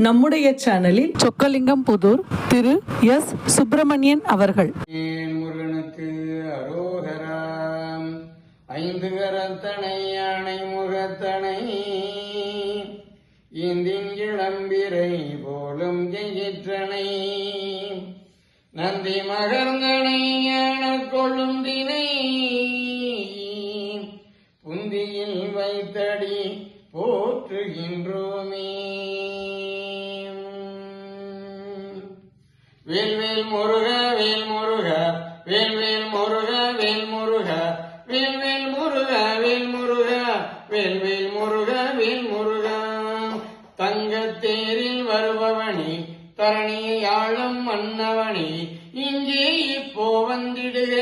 நம்முடைய சேனலில் சொக்கலிங்கம் புதூர் திரு எஸ். சுப்பிரமணியன் அவர்கள். ஏன் முருகனுக்கு அரோகராம்? ஐந்து கரத்தனை யானை முகத்தனை இந்தின் இளம்பிரை போலும் ஜெயிற்றனை. நந்தி மகர்ந்தனை யான கொழுந்தினை புந்தியில் வைத்தடி போற்றுகின்றோமே. வேல்வேல் முருக வேல் முருக வேல்வேல் முருக வேல் முருக வேல்வேல் முருக வேல் முருக வேல்வேல் முருக வேல் முருக தங்கத்தேரில் வருபவனி தரணியை ஆளும் மன்னவனி இங்கே இப்போ வந்திடுக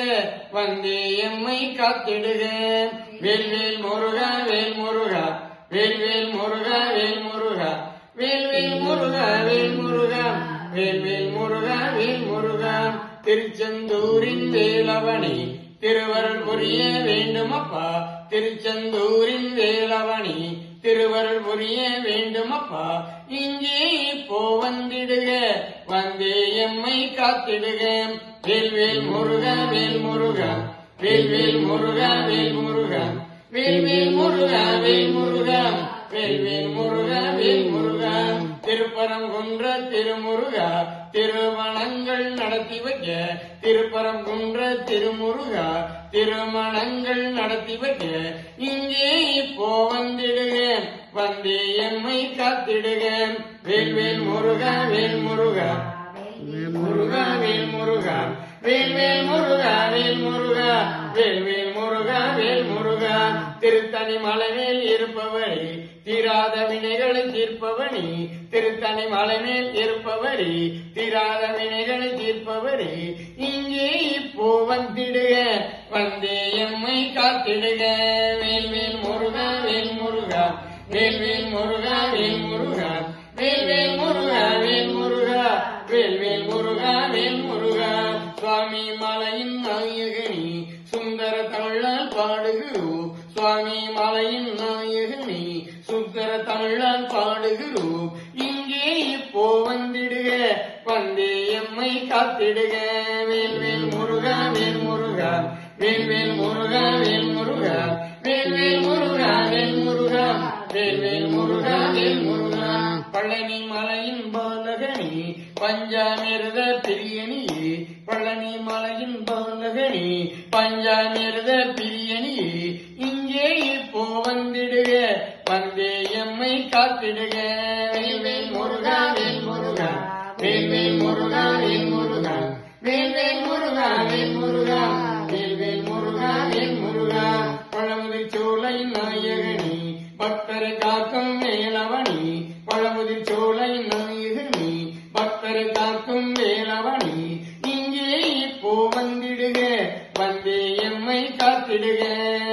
வந்தே எம்மை காத்திடுக வேல்வேல் முருக வேல் முருக வேல்வேல் முருக வேல் முருக வேல்வேல் முருக வேல் முருக வேல்வேல் முருகா வேல் முருகா. திருச்செந்தூரின் வேலவணி திருவருள் புரிய வேண்டுமப்பா. திருச்செந்தூரின் வேலவணி திருவருள் புரிய வேண்டுமப்பா. இங்கே இப்போ வந்திடுக வந்தே எம்மை காத்திடுக. வேல்வேல் முருக வேல் முருக. வேல்வேல் முருக வேல் முருக. வேல்வேல் முருக வேல் முருக. வேல்வேல் முருக முருக. திருப்பரம் குன்ற திருமுருகா திருமணங்கள் நடத்தி வைக்க. திருப்பரம் குன்ற திருமுருகா திருமணங்கள் நடத்தி வைக்க. இங்கே இப்போ வந்திடுக வந்தே எம்மை காத்திடுக வேல்வேல் முருகா வேல் முருகா. முருகா வேல் முருகா. வேல் வேல் முருகா வேல் முருகா. வேல் வேல் முருகா வேல் முருகா. திருத்தணி மலைமேல் இருப்பவரே தீராத வினைகளை தீர்ப்பவனி திருத்தணி மலைமேல் இருப்பவரே தீராத வினைகளை தீர்ப்பவரே இங்கே இப்போ வந்திடுக வந்தே எம்மை காத்திடுக. வேல்வேல் முருகா வேல் முருகா வேல்வேல் முருகா வேல் முருகா. தமிழால் பாடுகிறோம் சுவாமி மலையின் நாயகனே சுந்தர தமிழால் பாடுகிறோம் இங்கே இப்போ வந்திடுக வந்தே எம்மை காத்திடுக. வேல் வேல் முருகா வேல் முருகா. வேல் வேல் முருகா வேல் முருகா. வேல் வேல் முருகா வேல் முருகா. வேல் வேல் முருகா வேல் முருகா. பழனி மலையின் பாலகனி பஞ்சாமிரத பிரியனி பஞ்சாமிரத பிரியனியே இங்கே இப்போ வந்திடுக வந்தே எம்மை காத்திடுக. வேல் வேல் முருகா வேல் முருகா வேல் வேல் முருகா வேல் முருகா வேல் வேல் முருகா வேல் முருகா வேல் வேல் முருகா வேல் முருகா. பழமுதி சோலை நாயகனி பக்தரை காக்கும் வேலவனி பழமுதி சோலை நாயகனி பக்தரை காக்கும் வேலவனி இங்கே இப்போ வந்திடுக. வந்தே எம்மை காத்திடுக.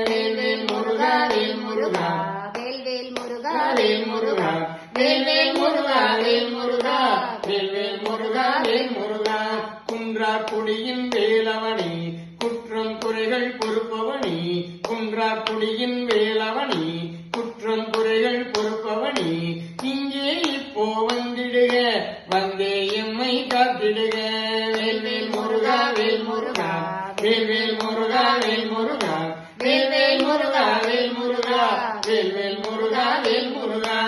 வேல் வேல் முருகா வேல் முருகா. வேல்வேல் முருகா வேல் முருகா. வேல் வேல் முருகா வேல் முருகா. வேல் வேல் முருகா வேல் முருகா. குன்றா குடியின் வேலவனி குற்றம் குறைகள் பொறுப்பவனி குன்றா குடியின் வேலவனி குற்றம் குறைகள் பொறுப்பவனி இங்கே இப்போ வந்திடுக. வந்தே எம்மை காத்திடுக. வேல்வேல் முருகா வேல் முருகா. வேல்வேல் முருகா வேல் முருகா. வேல்வேல் முருகா வேல் முருகா.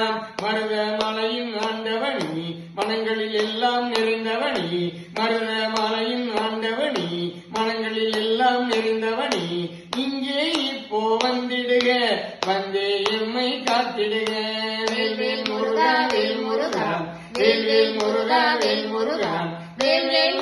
மருத மலையின் ஆண்டவனி மனங்களில் எல்லாம் நிறைந்தவனி. மருத மலையின் ஆண்டவனி மனங்களில் எல்லாம் நிறைந்தவனி. இங்கே இப்போ வந்திடுக வந்தே எம்மை காத்திடுக. வேல்வேல் முருகா வேல் முருகா. வேல்வேல் முருகா வேல் முருகா. வேல்வேல்